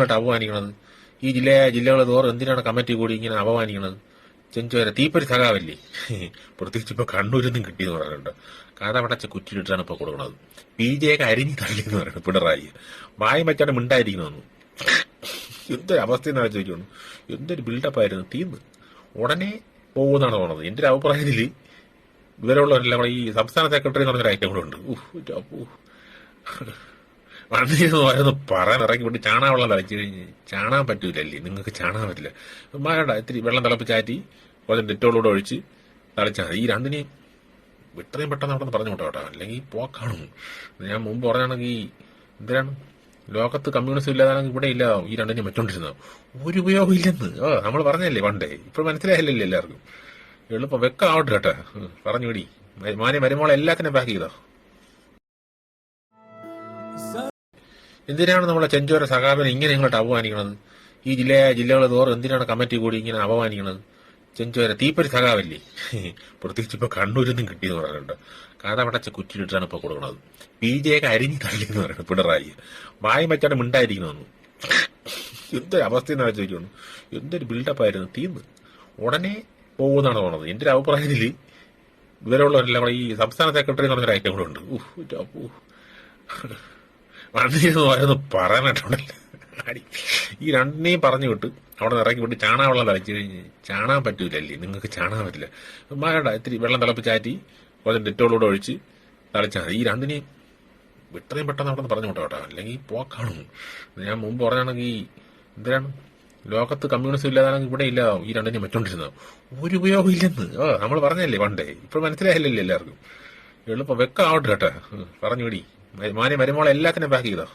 ഇങ്ങോട്ട് അപമാനിക്കണത് ഈ ജില്ല ജില്ലകളെ തോറും എന്തിനാണ് കമ്മിറ്റി കൂടി ഇങ്ങനെ അപമാനിക്കണത് ചെഞ്ചോര തീപ്പൊരി സഖാവല്ലേ? പ്രത്യേകിച്ച് ഇപ്പൊ കണ്ണൂരിൽ കിട്ടിയെന്ന് പറയുന്നുണ്ട് കഥപടച്ച കുറ്റിയിട്ടാണ് ഇപ്പൊ കൊടുക്കണത്. ബി ജെയൊക്കെ അരിഞ്ഞു തള്ളി എന്ന് പറയുന്നത് പിണറായി. വായും വെച്ചാണ് മിണ്ടായിരിക്കണമെന്ന് എന്തൊരു അവസ്ഥ എന്നാ ചോദിക്കുന്നു എന്തൊരു ബിൽഡപ്പ് തീന്ന് ഉടനെ പോകുന്നതാണ് തോന്നുന്നത് എന്റെ ഒരു അഭിപ്രായത്തിൽ ഇവരുള്ളവരെല്ലാം കൂടെ ഈ സംസ്ഥാന സെക്രട്ടറി എന്ന് പറഞ്ഞൊരു ഐറ്റം കൂടെ ഉണ്ട്. അപ്പോ. ഓരോന്ന് പറയാൻ ഇറക്കി വിട്ട് ചാണാൻ വെള്ളം തളിച്ചു കഴിഞ്ഞ് ചാണാൻ പറ്റൂലല്ലേ? നിങ്ങൾക്ക് ചാണാൻ പറ്റില്ല. വേണ്ട ഇത്തിരി വെള്ളം തിളപ്പിച്ചാറ്റി കുറച്ച് ഡെറ്റോളൂടെ ഒഴിച്ച് തിളച്ചാൽ മതി. ഈ രണ്ടിനെയും ഇത്രയും പെട്ടെന്ന് അവിടെ പറഞ്ഞു വിട്ടോ കേട്ടോ. അല്ലെങ്കിൽ പോക്കാണ് ഞാൻ മുമ്പ് പറഞ്ഞാണെങ്കിൽ എന്തിനാണ്? ലോകത്ത് കമ്മ്യൂണിസ്റ്റ് ഇല്ലാതാണെങ്കിൽ ഇവിടെ ഇല്ല. ഈ രണ്ടിനെയും വെച്ചോണ്ടിരുന്നത് ഒരു ഉപയോഗം ഇല്ലെന്ന്. ഓ നമ്മൾ പറഞ്ഞല്ലേ പണ്ടേ. ഇപ്പോൾ മനസ്സിലായല്ലേ എല്ലാവർക്കും. എളുപ്പം വെക്കാവട്ടെ കേട്ടോ. പറഞ്ഞു വിടി. മാനെ മരുമോളെ എല്ലാത്തിനും പാക്ക് ചെയ്തോ? എന്തിനാണ് നമ്മളെ ചെഞ്ചോര സഖാബിനെ ഇങ്ങനെ ഇങ്ങോട്ട് അപമാനിക്കണത്? ഈ ജില്ലയായ ജില്ലകളെ തോറും എന്തിനാണ് കമ്മിറ്റി കൂടി ഇങ്ങനെ അപമാനിക്കണത്? ചെഞ്ചോര തീപ്പരി സഖാവല്ലേ? പ്രത്യേകിച്ച് ഇപ്പൊ കണ്ണൂരിൽ നിന്നും കിട്ടിയെന്ന് പറയുന്നുണ്ട് കഥപടച്ച കുറ്റിലിട്ടാണ് ഇപ്പൊ കൊടുക്കണത്. ജെ ജെയൊക്കെ അരിഞ്ഞു തള്ളി എന്ന് പറയുന്നത് പിണറായി. വായും വെച്ചാണ് മിണ്ടായിരിക്കണമെന്ന് എന്തൊരു അവസ്ഥ ആലോചിക്കുന്നു എന്തൊരു ബിൽഡപ്പ് ആയിരുന്നു. തീർന്ന്. ഉടനെ പോകുന്നതാണ് തോന്നുന്നത്. എന്റെ ഒരു അഭിപ്രായത്തിൽ ഇവരുള്ളവരെല്ലാം ഈ സംസ്ഥാന സെക്രട്ടറി എന്ന് പറഞ്ഞൊരു ഐറ്റം കൂടെ ഉണ്ട്. ഉഫ്, എന്റെ അപ്പോ. പറയാനായിട്ടുണ്ടല്ലോ ഈ രണ്ടിനെയും പറഞ്ഞു വിട്ട് അവിടെ ഇറക്കി വിട്ട് ചാണാ വെള്ളം തിളച്ചു കഴിഞ്ഞ് ചാണാൻ പറ്റൂലല്ലേ? നിങ്ങൾക്ക് ചാണാൻ പറ്റില്ല. വേണ്ട ഇത്തിരി വെള്ളം തിളപ്പിച്ചാറ്റി കുറച്ച് ഡെറ്റോളൂടെ ഒഴിച്ച് തളിച്ചാൽ മതി. ഈ രണ്ടിനെയും ഇത്രയും പെട്ടെന്ന് അവിടെ നിന്ന് പറഞ്ഞു വിട്ടോ അല്ലെങ്കിൽ പോക്കാണ് ഞാൻ മുമ്പ് പറഞ്ഞാണെങ്കിൽ എന്തിനാണ്? ലോകത്ത് കമ്മ്യൂണിസ്റ്റ് ഇല്ലാതാണെങ്കിൽ ഇവിടെ ഇല്ല. ഈ രണ്ടിനെയും വെച്ചോണ്ടിരുന്നത് ഒരു ഉപയോഗം ഇല്ലെന്ന്. നമ്മൾ പറഞ്ഞല്ലേ പണ്ടേ. ഇപ്പോൾ മനസ്സിലായില്ലല്ലേ എല്ലാവർക്കും. എളുപ്പം വെക്കാവട്ടെ കേട്ടോ. പറഞ്ഞു വിടി മാനെ മരുമോളെ എല്ലാത്തിനും പാക്ക് ചെയ്തോ?